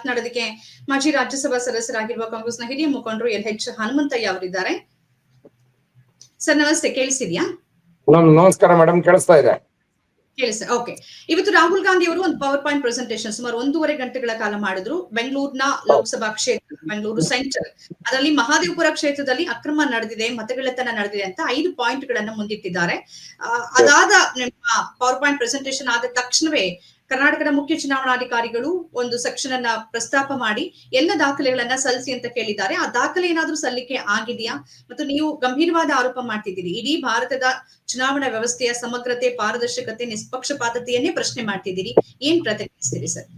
ಮಾತನಾಡೋದಕ್ಕೆ ಮಾಜಿ ರಾಜ್ಯಸಭಾ ಸದಸ್ಯರಾಗಿರುವ ಕಾಂಗ್ರೆಸ್ನ ಹಿರಿಯ ಮುಖಂಡರು ಎಲ್ ಎಚ್ ಹನುಮಂತಯ್ಯ ಅವರಿದ್ದಾರೆ. ಸರ್ ನಮಸ್ತೆ ಕೇಳಿಸಿದ್ಯಾ ನಮ್ ನಮಸ್ಕಾರ ಮೇಡಮ್ ಕೇಳಿಸ್ತಾ ಇದೆ. ಕೇಳಿಸ ಓಕೆ ಇವತ್ತು ರಾಹುಲ್ ಗಾಂಧಿ ಅವರು ಒಂದು ಪವರ್ ಪಾಯಿಂಟ್ ಪ್ರೆಸೆಂಟೇಶನ್ ಸುಮಾರು ಒಂದೂವರೆ ಗಂಟೆಗಳ ಕಾಲ ಮಾಡಿದ್ರು. ಬೆಂಗಳೂರಿನ ಲೋಕಸಭಾ ಕ್ಷೇತ್ರ ಬೆಂಗಳೂರು ಸೆಂಟರ್ ಅದರಲ್ಲಿ ಮಹಾದೇವಪುರ ಕ್ಷೇತ್ರದಲ್ಲಿ ಅಕ್ರಮ ನಡೆದಿದೆ ಮತಗಳೆತನ ನಡೆದಿದೆ ಅಂತ ಐದು ಪಾಯಿಂಟ್ ಗಳನ್ನ ಮುಂದಿಟ್ಟಿದ್ದಾರೆ. ಅದಾದ ನಿಮ್ಮ ಪವರ್ ಪಾಯಿಂಟ್ ಪ್ರೆಸೆಂಟೇಶನ್ ಆದ ತಕ್ಷಣವೇ ಕರ್ನಾಟಕದ ಮುಖ್ಯ ಚುನಾವಣಾಧಿಕಾರಿಗಳು ಒಂದು ಸೆಕ್ಷನ್ ಅನ್ನ ಪ್ರಸ್ತಾಪ ಮಾಡಿ ಎಲ್ಲ ದಾಖಲೆಗಳನ್ನ ಸಲ್ಲಿಸಿ ಅಂತ ಕೇಳಿದ್ದಾರೆ. ಆ ದಾಖಲೆ ಏನಾದ್ರೂ ಸಲ್ಲಿಕೆ ಆಗಿದೆಯಾ? ಮತ್ತು ನೀವು ಗಂಭೀರವಾದ ಆರೋಪ ಮಾಡ್ತಿದ್ದೀರಿ. ಇಡೀ ಭಾರತದ ಚುನಾವಣಾ ವ್ಯವಸ್ಥೆಯ ಸಮಗ್ರತೆ, ಪಾರದರ್ಶಕತೆ, ನಿಷ್ಪಕ್ಷಪಾತತೆಯನ್ನೇ ಪ್ರಶ್ನೆ ಮಾಡ್ತಿದ್ದೀರಿ. ಏನ್ ಪ್ರತಿಕ್ರಿಯಿಸ್ತೀರಿ ಸರ್?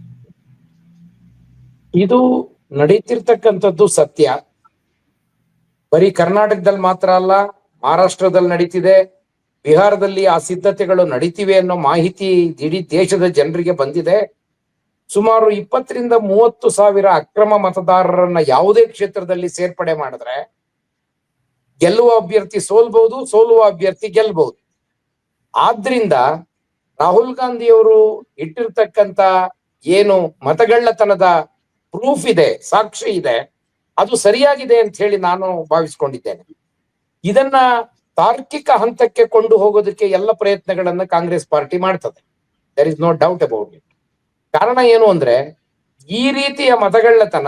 ಇದು ನಡೀತಿರ್ತಕ್ಕಂಥದ್ದು ಸತ್ಯ. ಬರೀ ಕರ್ನಾಟಕದಲ್ಲಿ ಮಾತ್ರ ಅಲ್ಲ, ಮಹಾರಾಷ್ಟ್ರದಲ್ಲಿ ನಡೀತಿದೆ. ಬಿಹಾರದಲ್ಲಿ ಆ ಸಿದ್ಧತೆಗಳು ನಡೀತಿವೆ ಅನ್ನೋ ಮಾಹಿತಿ ಇಡೀ ದೇಶದ ಜನರಿಗೆ ಬಂದಿದೆ. ಸುಮಾರು ಇಪ್ಪತ್ತರಿಂದ ಮೂವತ್ತು ಸಾವಿರ ಅಕ್ರಮ ಮತದಾರರನ್ನ ಯಾವುದೇ ಕ್ಷೇತ್ರದಲ್ಲಿ ಸೇರ್ಪಡೆ ಮಾಡಿದ್ರೆ ಗೆಲ್ಲುವ ಅಭ್ಯರ್ಥಿ ಸೋಲ್ಬಹುದು ಸೋಲುವ ಅಭ್ಯರ್ಥಿ ಗೆಲ್ಬಹುದು ಆದ್ರಿಂದ ರಾಹುಲ್ ಗಾಂಧಿಯವರು ಇಟ್ಟಿರ್ತಕ್ಕಂತ ಏನು ಮತಗಳ್ಳತನದ ಪ್ರೂಫ್ ಇದೆ, ಸಾಕ್ಷಿ ಇದೆ, ಅದು ಸರಿಯಾಗಿದೆ ಅಂತ ಹೇಳಿ ನಾನು ಭಾವಿಸ್ಕೊಂಡಿದ್ದೇನೆ. ಇದನ್ನ ತಾರ್ಕಿಕ ಹಂತಕ್ಕೆ ಕೊಂಡು ಹೋಗೋದಕ್ಕೆ ಎಲ್ಲ ಪ್ರಯತ್ನಗಳನ್ನ ಕಾಂಗ್ರೆಸ್ ಪಾರ್ಟಿ ಮಾಡ್ತದೆ. There is no doubt about it ಕಾರಣ ಏನು ಅಂದ್ರೆ, ಈ ರೀತಿಯ ಮತಗಳ್ಳತನ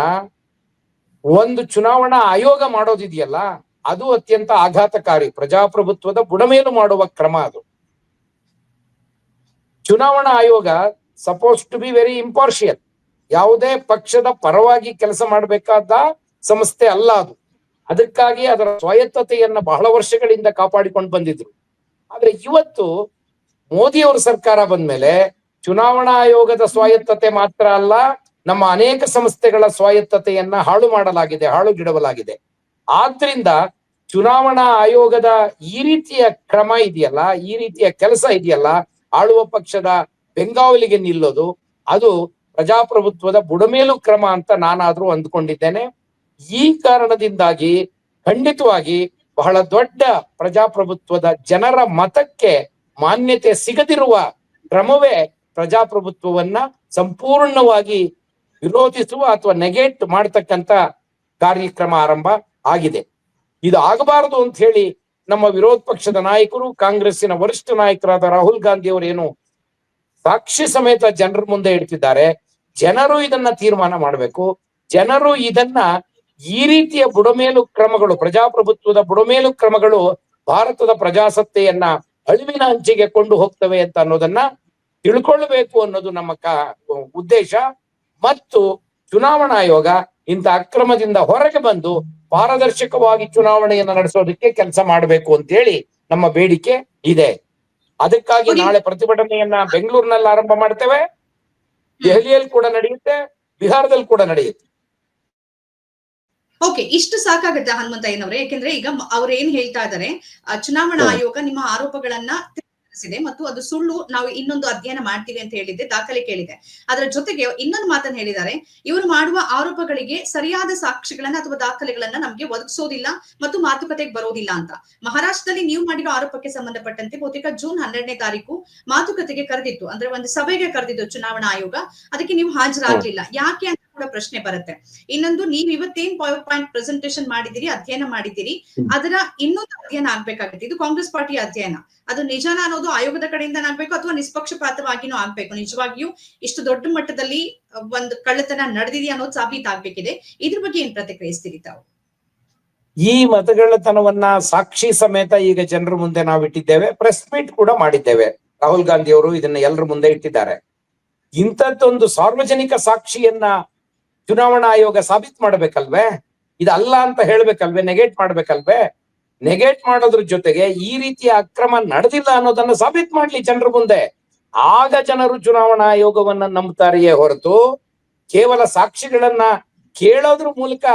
ಒಂದು ಚುನಾವಣಾ ಆಯೋಗ ಮಾಡೋದಿದೆಯಲ್ಲ, ಅದು ಅತ್ಯಂತ ಆಘಾತಕಾರಿ, ಪ್ರಜಾಪ್ರಭುತ್ವದ ಬುಡಮೇಲು ಮಾಡುವ ಕ್ರಮ ಅದು. ಚುನಾವಣಾ ಆಯೋಗ suppose to be very impartial ಯಾವುದೇ ಪಕ್ಷದ ಪರವಾಗಿ ಕೆಲಸ ಮಾಡಬೇಕಾದ ಸಂಸ್ಥೆ ಅಲ್ಲ ಅದು. ಅದಕ್ಕಾಗಿ ಅದರ ಸ್ವಾಯತ್ತತೆಯನ್ನ ಬಹಳ ವರ್ಷಗಳಿಂದ ಕಾಪಾಡಿಕೊಂಡು ಬಂದಿದ್ರು. ಆದ್ರೆ ಇವತ್ತು ಮೋದಿಯವರ ಸರ್ಕಾರ ಬಂದ್ಮೇಲೆ ಚುನಾವಣಾ ಆಯೋಗದ ಸ್ವಾಯತ್ತತೆ ಮಾತ್ರ ಅಲ್ಲ, ನಮ್ಮ ಅನೇಕ ಸಂಸ್ಥೆಗಳ ಸ್ವಾಯತ್ತತೆಯನ್ನ ಹಾಳು ಮಾಡಲಾಗಿದೆ ಹಾಳುಗಿಡವಲಾಗಿದೆ ಆದ್ರಿಂದ ಚುನಾವಣಾ ಆಯೋಗದ ಈ ರೀತಿಯ ಕ್ರಮ ಇದೆಯಲ್ಲ, ಈ ರೀತಿಯ ಕೆಲಸ ಇದೆಯಲ್ಲ, ಆಳುವ ಪಕ್ಷದ ಬೆಂಗಾವಲಿಗೆ ನಿಲ್ಲೋದು, ಅದು ಪ್ರಜಾಪ್ರಭುತ್ವದ ಬುಡಮೇಲು ಕ್ರಮ ಅಂತ ನಾನಾದ್ರೂ ಅಂದ್ಕೊಂಡಿದ್ದೇನೆ. ಈ ಕಾರಣದಿಂದಾಗಿ ಖಂಡಿತವಾಗಿ ಬಹಳ ದೊಡ್ಡ ಪ್ರಜಾಪ್ರಭುತ್ವದ ಜನರ ಮತಕ್ಕೆ ಮಾನ್ಯತೆ ಸಿಗದಿರುವ ಕ್ರಮವೇ ಪ್ರಜಾಪ್ರಭುತ್ವವನ್ನ ಸಂಪೂರ್ಣವಾಗಿ ವಿರೋಧಿಸುವ ಅಥವಾ ನೆಗೆಟ್ ಮಾಡ್ತಕ್ಕಂತ ಕಾರ್ಯಕ್ರಮ ಆರಂಭ ಆಗಿದೆ. ಇದು ಆಗಬಾರದು ಅಂತ ಹೇಳಿ ನಮ್ಮ ವಿರೋಧ ಪಕ್ಷದ ನಾಯಕರು, ಕಾಂಗ್ರೆಸ್ಸಿನ ವರಿಷ್ಠ ನಾಯಕರಾದ ರಾಹುಲ್ ಗಾಂಧಿ ಅವರೇನು ಸಾಕ್ಷಿ ಸಮೇತ ಜನರ ಮುಂದೆ ಇಡ್ತಿದ್ದಾರೆ. ಜನರು ಇದನ್ನ ತೀರ್ಮಾನ ಮಾಡಬೇಕು. ಜನರು ಇದನ್ನ ಈ ರೀತಿಯ ಬುಡಮೇಲು ಕ್ರಮಗಳು ಪ್ರಜಾಪ್ರಭುತ್ವದ ಬುಡಮೇಲು ಕ್ರಮಗಳು ಭಾರತದ ಪ್ರಜಾಸತ್ತೆಯನ್ನ ಅಳಿವಿನ ಅಂಚಿಗೆ ಕೊಂಡು ಹೋಗ್ತವೆ ಅಂತ ಅನ್ನೋದನ್ನ ತಿಳ್ಕೊಳ್ಬೇಕು ಅನ್ನೋದು ನಮ್ಮ ಕ ಉದ್ದೇಶ. ಮತ್ತು ಚುನಾವಣಾ ಆಯೋಗ ಇಂಥ ಅಕ್ರಮದಿಂದ ಹೊರಗೆ ಬಂದು ಪಾರದರ್ಶಕವಾಗಿ ಚುನಾವಣೆಯನ್ನು ನಡೆಸೋದಕ್ಕೆ ಕೆಲಸ ಮಾಡಬೇಕು ಅಂತ ಹೇಳಿ ನಮ್ಮ ಬೇಡಿಕೆ ಇದೆ. ಅದಕ್ಕಾಗಿ ನಾಳೆ ಪ್ರತಿಭಟನೆಯನ್ನ ಬೆಂಗಳೂರಿನಲ್ಲಿ ಆರಂಭ ಮಾಡ್ತೇವೆ. ದೆಹಲಿಯಲ್ಲಿ ಕೂಡ ನಡೆಯುತ್ತೆ ಬಿಹಾರದಲ್ಲಿ ಕೂಡ ನಡೆಯುತ್ತೆ. ಓಕೆ ಇಷ್ಟು ಸಾಕಾಗುತ್ತೆ ಹನುಮಂತಯ್ಯನವರೇ ಯಾಕೆಂದ್ರೆ ಈಗ ಅವ್ರ ಏನ್ ಹೇಳ್ತಾ ಇದಾರೆ ಚುನಾವಣಾ ಆಯೋಗ ನಿಮ್ಮ ಆರೋಪಗಳನ್ನ ಿದೆ ಮತ್ತು ಅದು ಸುಳ್ಳು ನಾವು ಇನ್ನೊಂದು ಅಧ್ಯಯನ ಮಾಡ್ತೀವಿ ಅಂತ ಹೇಳಿದ್ದೆ ದಾಖಲೆ ಕೇಳಿದೆ. ಅದರ ಜೊತೆಗೆ ಇನ್ನೊಂದು ಮಾತನ್ನ ಹೇಳಿದ್ದಾರೆ ಇವರು ಮಾಡುವ ಆರೋಪಗಳಿಗೆ ಸರಿಯಾದ ಸಾಕ್ಷಿಗಳನ್ನ ಅಥವಾ ದಾಖಲೆಗಳನ್ನ ನಮ್ಗೆ ಒದಗಿಸೋದಿಲ್ಲ ಮತ್ತು ಮಾತುಕತೆಗೆ ಬರೋದಿಲ್ಲ ಅಂತ. ಮಹಾರಾಷ್ಟ್ರದಲ್ಲಿ ನೀವು ಮಾಡಿರೋ ಆರೋಪಕ್ಕೆ ಸಂಬಂಧಪಟ್ಟಂತೆ ಬಹುತೇಕ ಜೂನ್ ಹನ್ನೆರಡನೇ ತಾರೀಕು ಮಾತುಕತೆಗೆ ಕರೆದಿತ್ತು. ಅಂದ್ರೆ ಒಂದು ಸಭೆಗೆ ಕರೆದಿತ್ತು ಚುನಾವಣಾ ಆಯೋಗ. ಅದಕ್ಕೆ ನೀವು ಹಾಜರಾಗ್ಲಿಲ್ಲ. ಯಾಕೆ ಕೂಡ ಪ್ರಶ್ನೆ ಬರುತ್ತೆ. ಇನ್ನೊಂದು ನೀವ್ ಇವತ್ತೇನ್ ಪವರ್ ಪಾಯಿಂಟ್ ಪ್ರೆಸೆಂಟೇಶನ್ ಮಾಡಿದಿರಿ ಅಧ್ಯಯನ ಮಾಡಿದಿರಿ. ಅದರ ಇನ್ನೊಂದು ಅಧ್ಯಯನ ಆಗ್ಬೇಕಾಗುತ್ತೆ. ಇದು ಕಾಂಗ್ರೆಸ್ ಪಾರ್ಟಿಯ ಅಧ್ಯಯನ. ಅದು ನಿಜಾನ ಅನ್ನೋದು ಆಯೋಗದ ಕಡೆಯಿಂದ ಆಗ್ಬೇಕು ಅಥವಾ ನಿಷ್ಪಕ್ಷಪಾತವಾಗಿನೂ ಆಗ್ಬೇಕು. ನಿಜವಾಗಿಯೂ ಇಷ್ಟು ದೊಡ್ಡ ಮಟ್ಟದಲ್ಲಿ ಒಂದು ಕಳ್ಳತನ ನಡೆದಿದೆ ಅನ್ನೋದು ಸಾಬೀತಾಗ್ಬೇಕಿದೆ ಇದ್ರ ಬಗ್ಗೆ ಏನ್ ಪ್ರತಿಕ್ರಿಯಿಸ್ತೀರಿ ತಾವು? ಈ ಮತಗಳ್ಳತನವನ್ನ ಸಾಕ್ಷಿ ಸಮೇತ ಈಗ ಜನರ ಮುಂದೆ ನಾವು ಇಟ್ಟಿದ್ದೇವೆ. ಪ್ರೆಸ್ ಮೀಟ್ ಕೂಡ ಮಾಡಿದ್ದೇವೆ. ರಾಹುಲ್ ಗಾಂಧಿ ಅವರು ಇದನ್ನ ಎಲ್ಲರ ಮುಂದೆ ಇಟ್ಟಿದ್ದಾರೆ. ಇಂಥದ್ದೊಂದು ಸಾರ್ವಜನಿಕ ಸಾಕ್ಷಿಯನ್ನ ಚುನಾವಣಾ ಆಯೋಗ ಸಾಬೀತ್ ಮಾಡ್ಬೇಕಲ್ವೇ? ಇದಲ್ಲ ಅಂತ ಹೇಳ್ಬೇಕಲ್ವೇ? ನೆಗೆಟ್ ಮಾಡ್ಬೇಕಲ್ವೇ? ನೆಗೆಟ್ ಮಾಡೋದ್ರ ಜೊತೆಗೆ ಈ ರೀತಿಯ ಅಕ್ರಮ ನಡೆದಿಲ್ಲ ಅನ್ನೋದನ್ನ ಸಾಬೀತ್ ಮಾಡ್ಲಿ ಜನರ ಮುಂದೆ. ಆಗ ಜನರು ಚುನಾವಣಾ ಆಯೋಗವನ್ನ ನಂಬುತ್ತಾರೆಯೇ ಹೊರತು ಕೇವಲ ಸಾಕ್ಷಿಗಳನ್ನ ಕೇಳೋದ್ರ ಮೂಲಕ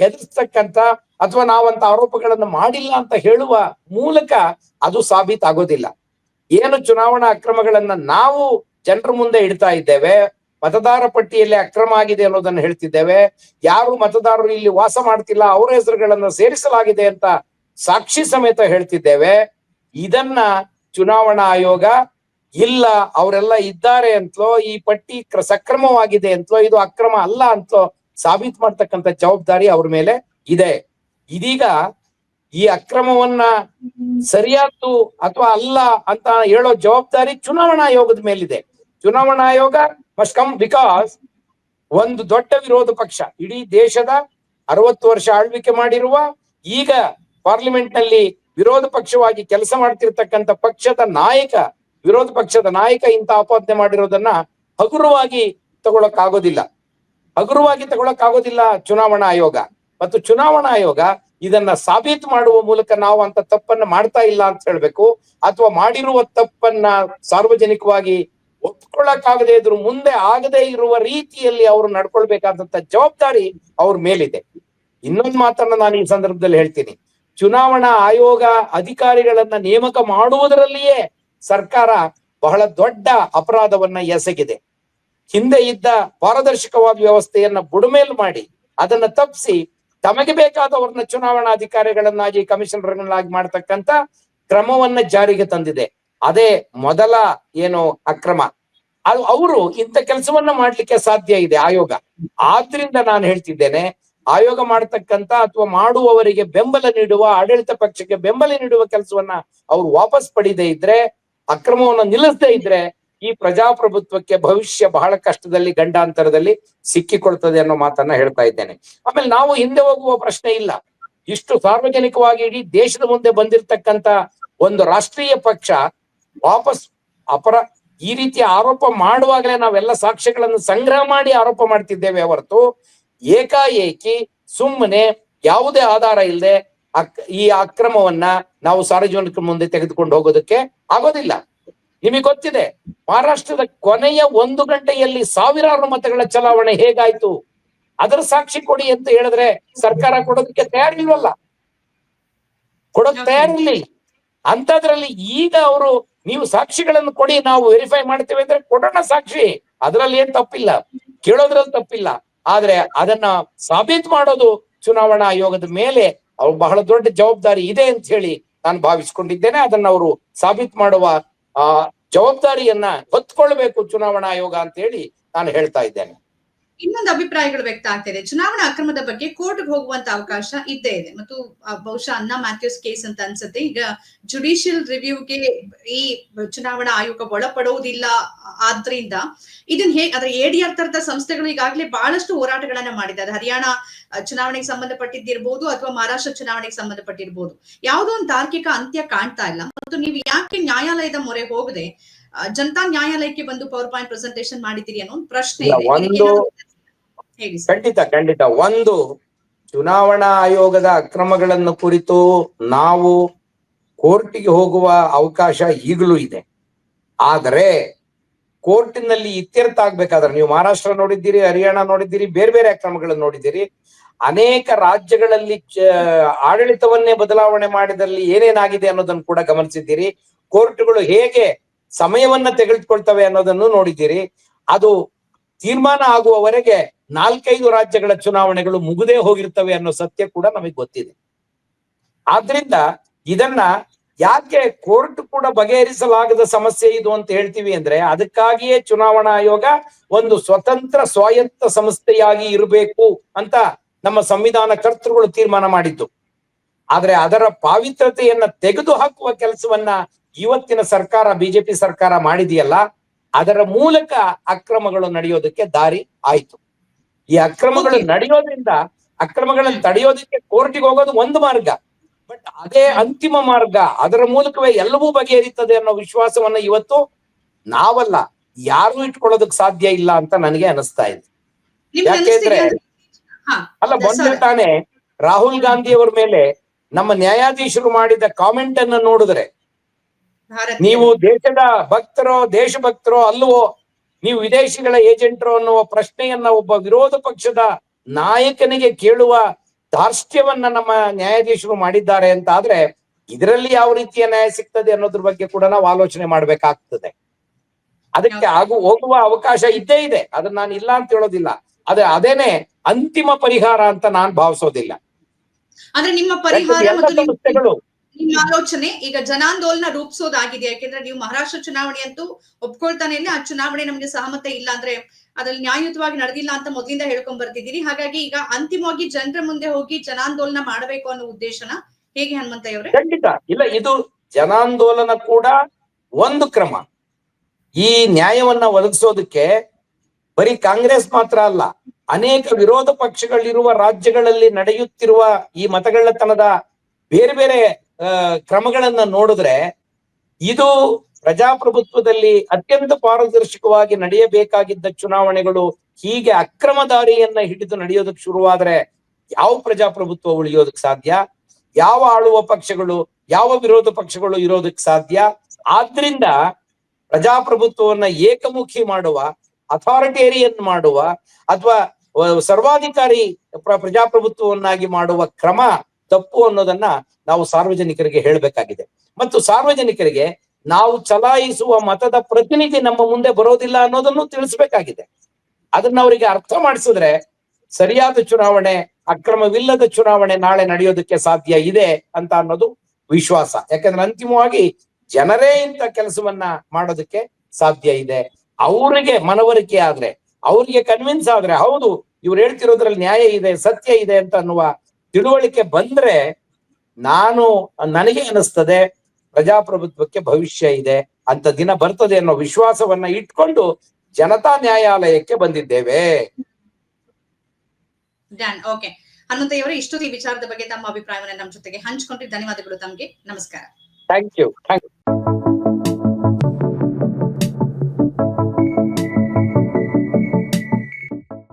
ಹೆದರ್ಸ್ತಕ್ಕಂತ ಅಥವಾ ನಾವಂತ ಆರೋಪಗಳನ್ನು ಮಾಡಿಲ್ಲ ಅಂತ ಹೇಳುವ ಮೂಲಕ ಅದು ಸಾಬೀತಾಗೋದಿಲ್ಲ ಏನು ಚುನಾವಣಾ ಅಕ್ರಮಗಳನ್ನ ನಾವು ಜನರ ಮುಂದೆ ಇಡ್ತಾ ಇದ್ದೇವೆ? ಮತದಾರ ಪಟ್ಟಿಯಲ್ಲಿ ಅಕ್ರಮ ಆಗಿದೆ ಅನ್ನೋದನ್ನ ಹೇಳ್ತಿದ್ದೇವೆ. ಯಾರು ಮತದಾರರು ಇಲ್ಲಿ ವಾಸ ಮಾಡ್ತಿಲ್ಲ, ಅವರ ಹೆಸರುಗಳನ್ನ ಸೇರಿಸಲಾಗಿದೆ ಅಂತ ಸಾಕ್ಷಿ ಸಮೇತ ಹೇಳ್ತಿದ್ದೇವೆ. ಇದನ್ನ ಚುನಾವಣಾ ಆಯೋಗ, ಇಲ್ಲ, ಅವರೆಲ್ಲ ಇದ್ದಾರೆ ಅಂತಲೋ, ಈ ಪಟ್ಟಿ ಕ್ರ- ಸಕ್ರಮವಾಗಿದೆ ಅಂತಲೋ, ಇದು ಅಕ್ರಮ ಅಲ್ಲ ಅಂತಲೋ ಸಾಬೀತ್ ಮಾಡ್ತಕ್ಕಂತ ಜವಾಬ್ದಾರಿ ಅವ್ರ ಮೇಲೆ ಇದೆ. ಇದೀಗ ಈ ಅಕ್ರಮವನ್ನ ಸರಿಯಾದ್ದು ಅಥವಾ ಅಲ್ಲ ಅಂತ ಹೇಳೋ ಜವಾಬ್ದಾರಿ ಚುನಾವಣಾ ಆಯೋಗದ ಮೇಲಿದೆ. ಚುನಾವಣಾ ಆಯೋಗ ಮಸ್ಟ್ ಕಮ್ ಬಿಕಾಸ್ ಒಂದು ದೊಡ್ಡ ವಿರೋಧ ಪಕ್ಷ, ಇಡೀ ದೇಶದ ಅರವತ್ತು ವರ್ಷ ಆಳ್ವಿಕೆ ಮಾಡಿರುವ, ಈಗ ಪಾರ್ಲಿಮೆಂಟ್ನಲ್ಲಿ ವಿರೋಧ ಪಕ್ಷವಾಗಿ ಕೆಲಸ ಮಾಡ್ತಿರ್ತಕ್ಕಂಥ ಪಕ್ಷದ ನಾಯಕ, ವಿರೋಧ ಪಕ್ಷದ ನಾಯಕ ಇಂತ ಆಪಾದನೆ ಮಾಡಿರೋದನ್ನ ಹಗುರವಾಗಿ ತಗೊಳಕ್ ಆಗೋದಿಲ್ಲ ಹಗುರವಾಗಿ ತಗೊಳಕ್ ಆಗೋದಿಲ್ಲ ಚುನಾವಣಾ ಆಯೋಗ. ಮತ್ತು ಚುನಾವಣಾ ಆಯೋಗ ಇದನ್ನ ಸಾಬೀತು ಮಾಡುವ ಮೂಲಕ ನಾವು ಅಂತ ತಪ್ಪನ್ನ ಮಾಡ್ತಾ ಇಲ್ಲ ಅಂತ ಹೇಳ್ಬೇಕು. ಅಥವಾ ಮಾಡಿರುವ ತಪ್ಪನ್ನ ಸಾರ್ವಜನಿಕವಾಗಿ ಒಪ್ಕೊಳ್ಳಕ್ಕಾಗದೇ ಇದ್ರು ಮುಂದೆ ಆಗದೇ ಇರುವ ರೀತಿಯಲ್ಲಿ ಅವರು ನಡ್ಕೊಳ್ಬೇಕಾದಂತ ಜವಾಬ್ದಾರಿ ಅವ್ರ ಮೇಲಿದೆ. ಇನ್ನೊಂದು ಮಾತನ್ನ ನಾನು ಈ ಸಂದರ್ಭದಲ್ಲಿ ಹೇಳ್ತೀನಿ. ಚುನಾವಣಾ ಆಯೋಗ ಅಧಿಕಾರಿಗಳನ್ನ ನೇಮಕ ಮಾಡುವುದರಲ್ಲಿಯೇ ಸರ್ಕಾರ ಬಹಳ ದೊಡ್ಡ ಅಪರಾಧವನ್ನ ಎಸಗಿದೆ. ಹಿಂದೆ ಇದ್ದ ಪಾರದರ್ಶಕವಾದ ವ್ಯವಸ್ಥೆಯನ್ನ ಬುಡಮೇಲು ಮಾಡಿ ಅದನ್ನ ತಪ್ಪಿಸಿ ತಮಗೆ ಬೇಕಾದವರನ್ನ ಚುನಾವಣಾಧಿಕಾರಿಗಳನ್ನಾಗಿ, ಕಮಿಷನರ್ಗಳನ್ನಾಗಿ ಮಾಡ್ತಕ್ಕಂತ ಕ್ರಮವನ್ನ ಜಾರಿಗೆ ತಂದಿದೆ. ಅದೇ ಮೊದಲ ಏನು ಅಕ್ರಮ. ಅದು ಅವರು ಇಂಥ ಕೆಲಸವನ್ನ ಮಾಡ್ಲಿಕ್ಕೆ ಸಾಧ್ಯ ಇದೆ ಆಯೋಗ. ಆದ್ರಿಂದ ನಾನು ಹೇಳ್ತಿದ್ದೇನೆ, ಆಯೋಗ ಮಾಡತಕ್ಕಂತ ಅಥವಾ ಮಾಡುವವರಿಗೆ ಬೆಂಬಲ ನೀಡುವ, ಆಡಳಿತ ಪಕ್ಷಕ್ಕೆ ಬೆಂಬಲ ನೀಡುವ ಕೆಲಸವನ್ನ ಅವ್ರು ವಾಪಸ್ ಪಡೆಯದೇ ಇದ್ರೆ, ಅಕ್ರಮವನ್ನ ನಿಲ್ಲಿಸದೇ ಇದ್ರೆ ಈ ಪ್ರಜಾಪ್ರಭುತ್ವಕ್ಕೆ ಭವಿಷ್ಯ ಬಹಳ ಕಷ್ಟದಲ್ಲಿ, ಗಂಡಾಂತರದಲ್ಲಿ ಸಿಕ್ಕಿಕೊಳ್ತದೆ ಅನ್ನೋ ಮಾತನ್ನ ಹೇಳ್ತಾ ಇದ್ದೇನೆ. ಆಮೇಲೆ ನಾವು ಹಿಂದೆ ಹೋಗುವ ಪ್ರಶ್ನೆ ಇಲ್ಲ. ಇಷ್ಟು ಸಾರ್ವಜನಿಕವಾಗಿ ಇಡೀ ದೇಶದ ಮುಂದೆ ಬಂದಿರತಕ್ಕಂತ ಒಂದು ರಾಷ್ಟ್ರೀಯ ಪಕ್ಷ ವಾಪಸ್ ಅಪರ ಈ ರೀತಿ ಆರೋಪ ಮಾಡುವಾಗಲೇ ನಾವೆಲ್ಲ ಸಾಕ್ಷ್ಯಗಳನ್ನು ಸಂಗ್ರಹ ಮಾಡಿ ಆರೋಪ ಮಾಡ್ತಿದ್ದೇವೆ ಹೊರತು ಏಕಾಏಕಿ ಸುಮ್ಮನೆ ಯಾವುದೇ ಆಧಾರ ಇಲ್ಲದೆ ಈ ಅಕ್ರಮವನ್ನ ನಾವು ಸಾರ್ವಜನಿಕ ಮುಂದೆ ತೆಗೆದುಕೊಂಡು ಹೋಗೋದಕ್ಕೆ ಆಗೋದಿಲ್ಲ. ನಿಮಗೆ ಗೊತ್ತಿದೆ, ಮಹಾರಾಷ್ಟ್ರದ ಕೊನೆಯ ಒಂದು ಗಂಟೆಯಲ್ಲಿ ಸಾವಿರಾರು ಮತಗಳ ಚಲಾವಣೆ ಹೇಗಾಯ್ತು? ಅದರ ಸಾಕ್ಷಿ ಕೊಡಿ ಅಂತ ಹೇಳಿದ್ರೆ ಸರ್ಕಾರ ಕೊಡೋದಕ್ಕೆ ತಯಾರಿಲ್ವಲ್ಲ? ಕೊಡೋದು ತಯಾರಿಲ್ಲ ಅಂತದ್ರಲ್ಲಿ ಈಗ ಅವರು ನೀವು ಸಾಕ್ಷಿಗಳನ್ನು ಕೊಡಿ, ನಾವು ವೆರಿಫೈ ಮಾಡ್ತೇವೆ ಅಂದ್ರೆ ಕೊಡೋಣ ಸಾಕ್ಷಿ. ಅದರಲ್ಲಿ ಏನ್ ತಪ್ಪಿಲ್ಲ. ಕೇಳೋದ್ರಲ್ಲಿ ತಪ್ಪಿಲ್ಲ. ಆದ್ರೆ ಅದನ್ನ ಸಾಬೀತು ಮಾಡೋದು ಚುನಾವಣಾ ಆಯೋಗದ ಮೇಲೆ ಅವ್ರು ಬಹಳ ದೊಡ್ಡ ಜವಾಬ್ದಾರಿ ಇದೆ ಅಂತ ಹೇಳಿ ನಾನು ಭಾವಿಸ್ಕೊಂಡಿದ್ದೇನೆ. ಅದನ್ನ ಅವರು ಸಾಬೀತು ಮಾಡುವ, ಆ, ಜವಾಬ್ದಾರಿಯನ್ನ ಹೊತ್ಕೊಳ್ಬೇಕು ಚುನಾವಣಾ ಆಯೋಗ ಅಂತ ಹೇಳಿ ನಾನು ಹೇಳ್ತಾ ಇದ್ದೇನೆ. ಇನ್ನೊಂದು ಅಭಿಪ್ರಾಯಗಳು ವ್ಯಕ್ತ ಆಗ್ತಿದೆ ಚುನಾವಣಾ ಅಕ್ರಮದ ಬಗ್ಗೆ ಕೋರ್ಟ್ಗೆ ಹೋಗುವಂತ ಅವಕಾಶ ಇದ್ದೇ ಇದೆ. ಮತ್ತು ಬಹುಶಃ ಅನ್ನ ಮ್ಯಾಥ್ಯೂಸ್ ಕೇಸ್ ಅಂತ ಅನ್ಸುತ್ತೆ. ಈಗ ಜುಡಿಷಿಯಲ್ ರಿವ್ಯೂಗೆ ಈ ಚುನಾವಣಾ ಆಯೋಗ ಒಳಪಡುವುದಿಲ್ಲ ಆದ್ರಿಂದ ಇದನ್ನ ಹೇಗೆ ಅದ್ರ ಎಡಿಆರ್ ತರದ ಸಂಸ್ಥೆಗಳು ಈಗಾಗಲೇ ಬಹಳಷ್ಟು ಹೋರಾಟಗಳನ್ನ ಮಾಡಿದ್ದಾರೆ. ಹರಿಯಾಣ ಚುನಾವಣೆಗೆ ಸಂಬಂಧಪಟ್ಟಿದ್ದಿರ್ಬೋದು ಅಥವಾ ಮಹಾರಾಷ್ಟ್ರ ಚುನಾವಣೆಗೆ ಸಂಬಂಧಪಟ್ಟಿರ್ಬೋದು. ಯಾವುದೋ ಒಂದು ತಾರ್ಕಿಕ ಅಂತ್ಯ ಕಾಣ್ತಾ ಇಲ್ಲ. ಮತ್ತು ನೀವು ಯಾಕೆ ನ್ಯಾಯಾಲಯದ ಮೊರೆ ಹೋಗದೆ ಜನತಾ ನ್ಯಾಯಾಲಯಕ್ಕೆ ಬಂದು ಪವರ್ ಪಾಯಿಂಟ್ ಪ್ರೆಸೆಂಟೇಶನ್ ಮಾಡಿದ್ದೀರಿ ಅನ್ನೋ ಒಂದು ಪ್ರಶ್ನೆ ಇದೆ ಒಂದು- ಇದಕ್ಕೇನಾದ್ರು- ಹೇಳಿ ಸರ್ ಖಂಡಿತ ಖಂಡಿತ. ಒಂದು ಚುನಾವಣಾ ಆಯೋಗದ ಅಕ್ರಮಗಳನ್ನು ಕುರಿತು ನಾವು ಕೋರ್ಟಿಗೆ ಹೋಗುವ ಅವಕಾಶ ಈಗಲೂ ಇದೆ. ಆದರೆ ಕೋರ್ಟಿನಲ್ಲಿ ಇತ್ಯರ್ಥ ಆಗ್ಬೇಕಾದ್ರೆ ನೀವು ಮಹಾರಾಷ್ಟ್ರ ನೋಡಿದ್ದೀರಿ, ಹರಿಯಾಣ ನೋಡಿದ್ದೀರಿ, ಬೇರೆ ಬೇರೆ ಅಕ್ರಮಗಳನ್ನು ನೋಡಿದ್ದೀರಿ. ಅನೇಕ ರಾಜ್ಯಗಳಲ್ಲಿ ಆಡಳಿತವನ್ನೇ ಬದಲಾವಣೆ ಮಾಡಿದಲ್ಲಿ ಏನೇನಾಗಿದೆ ಅನ್ನೋದನ್ನು ಕೂಡ ಗಮನಿಸಿದ್ದೀರಿ. ಕೋರ್ಟ್ಗಳು ಹೇಗೆ ಸಮಯವನ್ನ ತೆಗೆದುಕೊಳ್ತವೆ ಅನ್ನೋದನ್ನು ನೋಡಿದ್ದೀರಿ. ಅದು ತೀರ್ಮಾನ ಆಗುವವರೆಗೆ ನಾಲ್ಕೈದು ರಾಜ್ಯಗಳ ಚುನಾವಣೆಗಳು ಮುಗುದೇ ಹೋಗಿರ್ತವೆ ಅನ್ನೋ ಸತ್ಯ ಕೂಡ ನಮಗೆ ಗೊತ್ತಿದೆ. ಆದ್ರಿಂದ ಇದನ್ನ ಯಾಕೆ ಕೋರ್ಟ್ ಕೂಡ ಬಗೆಹರಿಸಲಾಗದ ಸಮಸ್ಯೆ ಇದು ಅಂತ ಹೇಳ್ತೀವಿ ಅಂದ್ರೆ ಅದಕ್ಕಾಗಿಯೇ ಚುನಾವಣಾ ಆಯೋಗ ಒಂದು ಸ್ವತಂತ್ರ ಸ್ವಾಯತ್ತ ಸಂಸ್ಥೆಯಾಗಿ ಇರಬೇಕು ಅಂತ ನಮ್ಮ ಸಂವಿಧಾನ ಕರ್ತೃಗಳು ತೀರ್ಮಾನ ಮಾಡಿದ್ದು. ಆದ್ರೆ ಅದರ ಪಾವಿತ್ರತೆಯನ್ನ ತೆಗೆದು ಹಾಕುವ ಕೆಲಸವನ್ನ ಇವತ್ತಿನ ಸರ್ಕಾರ, ಬಿಜೆಪಿ ಸರ್ಕಾರ ಮಾಡಿದೆಯಲ್ಲ, ಅದರ ಮೂಲಕ ಅಕ್ರಮಗಳು ನಡೆಯೋದಕ್ಕೆ ದಾರಿ ಆಯ್ತು. ಈ ಅಕ್ರಮಗಳು ನಡೆಯೋದ್ರಿಂದ ಅಕ್ರಮಗಳನ್ನು ತಡೆಯೋದಕ್ಕೆ ಕೋರ್ಟಿಗೆ ಹೋಗೋದು ಒಂದು ಮಾರ್ಗ. ಬಟ್ ಅದೇ ಅಂತಿಮ ಮಾರ್ಗ ಅದರ ಮೂಲಕವೇ ಎಲ್ಲವೂ ಬಗೆಹರಿತದೆ ಅನ್ನೋ ವಿಶ್ವಾಸವನ್ನ ಇವತ್ತು ನಾವಲ್ಲ ಯಾರು ಇಟ್ಕೊಳ್ಳೋದಕ್ ಸಾಧ್ಯ ಇಲ್ಲ ಅಂತ ನನಗೆ ಅನಿಸ್ತಾ ಇದೆ. ಯಾಕೆಂದ್ರೆ ಅಲ್ಲ ಬಂದ್ರೆ ತಾನೆ ರಾಹುಲ್ ಗಾಂಧಿ ಅವರ ಮೇಲೆ ನಮ್ಮ ನ್ಯಾಯಾಧೀಶರು ಮಾಡಿದ ಕಾಮೆಂಟ್ ಅನ್ನ ನೋಡಿದ್ರೆ ನೀವು ದೇಶದ ಭಕ್ತರೋ ದೇಶಭಕ್ತರೋ ಅಲ್ವೋ ನೀವು ವಿದೇಶಿಗಳ ಏಜೆಂಟರು ಅನ್ನುವ ಪ್ರಶ್ನೆಯನ್ನ ಒಬ್ಬ ವಿರೋಧ ಪಕ್ಷದ ನಾಯಕನಿಗೆ ಕೇಳುವ ಧಾರ್ಷ್ಟ್ಯವನ್ನ ನಮ್ಮ ನ್ಯಾಯಾಧೀಶರು ಮಾಡಿದ್ದಾರೆ ಅಂತ ಆದ್ರೆ ಇದರಲ್ಲಿ ಯಾವ ರೀತಿಯ ನ್ಯಾಯ ಸಿಗ್ತದೆ ಅನ್ನೋದ್ರ ಬಗ್ಗೆ ಕೂಡ ನಾವು ಆಲೋಚನೆ ಮಾಡ್ಬೇಕಾಗ್ತದೆ. ಅದಕ್ಕೆ ಆಗು ಹೋಗುವ ಅವಕಾಶ ಇದ್ದೇ ಇದೆ. ಅದನ್ನ ನಾನು ಇಲ್ಲ ಅಂತ ಹೇಳೋದಿಲ್ಲ. ಆದ್ರೆ ಅದೇನೆ ಅಂತಿಮ ಪರಿಹಾರ ಅಂತ ನಾನ್ ಭಾವಿಸೋದಿಲ್ಲ. ಅಂದ್ರೆ ನಿಮ್ಮ ಪರಿಹಾರ ನಿಮ್ಮ- ಆಲೋಚನೆ ಈಗ ಜನಾಂದೋಲನ ರೂಪಿಸೋದಾಗಿದೆ. ಯಾಕೆಂದ್ರೆ ನೀವು ಮಹಾರಾಷ್ಟ್ರ ಚುನಾವಣೆ ಅಂತೂ ಒಪ್ಕೊಳ್ತಾನೆ ಇಲ್ಲ, ಆ ಚುನಾವಣೆ ನಮ್ಗೆ ಸಹಮತ ಇಲ್ಲ ಅಂದ್ರೆ ಅದ್ರಲ್ಲಿ ನ್ಯಾಯಯುತವಾಗಿ ನಡೆದಿಲ್ಲ ಅಂತ ಮೊದಲಿಂದ ಹೇಳ್ಕೊಂಡ್ ಬರ್ತಿದ್ದೀರಿ. ಹಾಗಾಗಿ ಈಗ ಅಂತಿಮವಾಗಿ ಜನರ ಮುಂದೆ ಹೋಗಿ ಜನಾಂದೋಲನ ಮಾಡಬೇಕು ಅನ್ನೋ ಉದ್ದೇಶನ ಹೇಗೆ ಹನುಮಂತಯ್ಯವರೇ? ಖಂಡಿತ. ಇಲ್ಲ, ಇದು ಜನಾಂದೋಲನ ಕೂಡ ಒಂದು ಕ್ರಮ. ಈ ನ್ಯಾಯವನ್ನ ಒದಗಿಸೋದಕ್ಕೆ ಬರೀ ಕಾಂಗ್ರೆಸ್ ಮಾತ್ರ ಅಲ್ಲ, ಅನೇಕ ವಿರೋಧ ಪಕ್ಷಗಳಿರುವ ರಾಜ್ಯಗಳಲ್ಲಿ ನಡೆಯುತ್ತಿರುವ ಈ ಮತಗಳ್ಳತನದ ಬೇರೆ ಬೇರೆ ಕ್ರಮಗಳನ್ನ ನೋಡಿದ್ರೆ ಇದು ಪ್ರಜಾಪ್ರಭುತ್ವದಲ್ಲಿ ಅತ್ಯಂತ ಪಾರದರ್ಶಕವಾಗಿ ನಡೆಯಬೇಕಾಗಿದ್ದ ಚುನಾವಣೆಗಳು ಹೀಗೆ ಅಕ್ರಮ ದಾರಿಯನ್ನ ಹಿಡಿದು ನಡೆಯೋದಕ್ಕೆ ಶುರುವಾದ್ರೆ ಯಾವ ಪ್ರಜಾಪ್ರಭುತ್ವ ಉಳಿಯೋದಕ್ಕೆ ಸಾಧ್ಯ? ಯಾವ ಆಳುವ ಪಕ್ಷಗಳು, ಯಾವ ವಿರೋಧ ಪಕ್ಷಗಳು ಇರೋದಕ್ಕೆ ಸಾಧ್ಯ? ಆದ್ರಿಂದ ಪ್ರಜಾಪ್ರಭುತ್ವವನ್ನ ಏಕಮುಖಿ ಮಾಡುವ, ಅಥಾರಿಟೇರಿಯನ್ ಮಾಡುವ, ಅಥವಾ ಸರ್ವಾಧಿಕಾರಿ ಪ್ರಜಾಪ್ರಭುತ್ವವನ್ನಾಗಿ ಮಾಡುವ ಕ್ರಮ ತಪ್ಪು ಅನ್ನೋದನ್ನ ನಾವು ಸಾರ್ವಜನಿಕರಿಗೆ ಹೇಳಬೇಕಾಗಿದೆ. ಮತ್ತು ಸಾರ್ವಜನಿಕರಿಗೆ ನಾವು ಚಲಾಯಿಸುವ ಮತದ ಪ್ರತಿನಿಧಿ ನಮ್ಮ ಮುಂದೆ ಬರೋದಿಲ್ಲ ಅನ್ನೋದನ್ನು ತಿಳಿಸ್ಬೇಕಾಗಿದೆ. ಅದನ್ನ ಅವರಿಗೆ ಅರ್ಥ ಮಾಡಿಸಿದ್ರೆ ಸರಿಯಾದ ಚುನಾವಣೆ, ಅಕ್ರಮವಿಲ್ಲದ ಚುನಾವಣೆ ನಾಳೆ ನಡೆಯೋದಕ್ಕೆ ಸಾಧ್ಯ ಇದೆ ಅಂತ ಅನ್ನೋದು ವಿಶ್ವಾಸ. ಯಾಕಂದ್ರೆ ಅಂತಿಮವಾಗಿ ಜನರೇ ಇಂಥ ಕೆಲಸವನ್ನ ಮಾಡೋದಕ್ಕೆ ಸಾಧ್ಯ ಇದೆ. ಅವರಿಗೆ ಮನವರಿಕೆ ಆದ್ರೆ, ಅವ್ರಿಗೆ ಕನ್ವಿನ್ಸ್ ಆದ್ರೆ ಹೌದು, ಇವ್ರು ಹೇಳ್ತಿರೋದ್ರಲ್ಲಿ ನ್ಯಾಯ ಇದೆ, ಸತ್ಯ ಇದೆ ಅಂತ ಅನ್ನುವ ತಿಳುವಳಿಕೆ ಬಂದ್ರೆ ನಾನು ನನಗೆ ಅನಿಸ್ತದೆ ಪ್ರಜಾಪ್ರಭುತ್ವಕ್ಕೆ ಭವಿಷ್ಯ ಇದೆ ಅಂತ ದಿನ ಬರ್ತದೆ ಅನ್ನೋ ವಿಶ್ವಾಸವನ್ನ ಇಟ್ಕೊಂಡು ಜನತಾ ನ್ಯಾಯಾಲಯಕ್ಕೆ ಬಂದಿದ್ದೇವೆ. ಓಕೆ ಹನುಮಂತಯ್ಯವರೇ ಇಷ್ಟು ಈ ವಿಚಾರದ ಬಗ್ಗೆ ತಮ್ಮ ಅಭಿಪ್ರಾಯವನ್ನ ನಮ್ಮ ಜೊತೆಗೆ ಹಂಚಿಕೊಂಡ್ರೆ ಧನ್ಯವಾದಗಳು ತಮಗೆ. ನಮಸ್ಕಾರ. Thank you thank